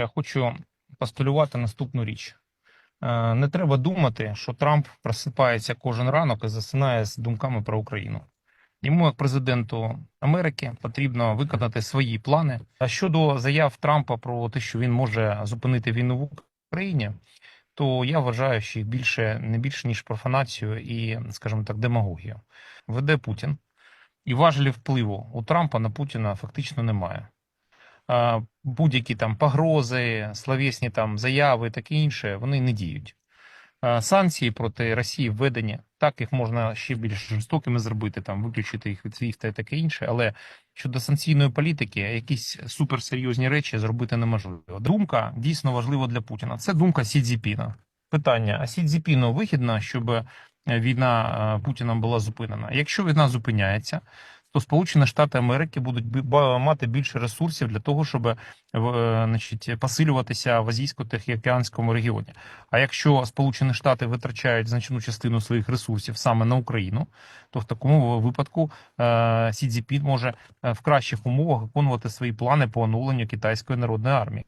я хочу постулювати наступну річ. Е, Не треба думати, що Трамп просипається кожен ранок і засинає з думками про Україну. Йому, як президенту Америки, потрібно виконати свої плани. А щодо заяв Трампа про те, що він може зупинити війну в Україні, то я вважаю, що їх більше не більше ніж профанацію і, скажімо так, демагогію. Веде Путін, і важелі впливу у Трампа на Путіна фактично немає. Будь-які там погрози, словесні там заяви, таке інше, вони не діють. Санкції проти Росії введені. Так їх можна ще більш жорстокими зробити, там виключити їх від свіфта і таке інше. Але щодо санкційної політики, якісь суперсерйозні речі зробити неможливо. Думка дійсно важлива для Путіна. Це думка Сі Цзіпіна. Питання: а Сі Цзіпіну вигідно, щоб е, війна е, Путіном була зупинена? Якщо війна зупиняється, то Сполучені Штати Америки будуть мати більше ресурсів для того, щоб е, значить, посилюватися в азійсько-тихоокеанському регіоні. А якщо Сполучені Штати витрачають значну частину своїх ресурсів саме на Україну, то в такому випадку е, Сі Цзіпін може е, в кращих умовах виконувати свої плани по оновленню китайської народної армії.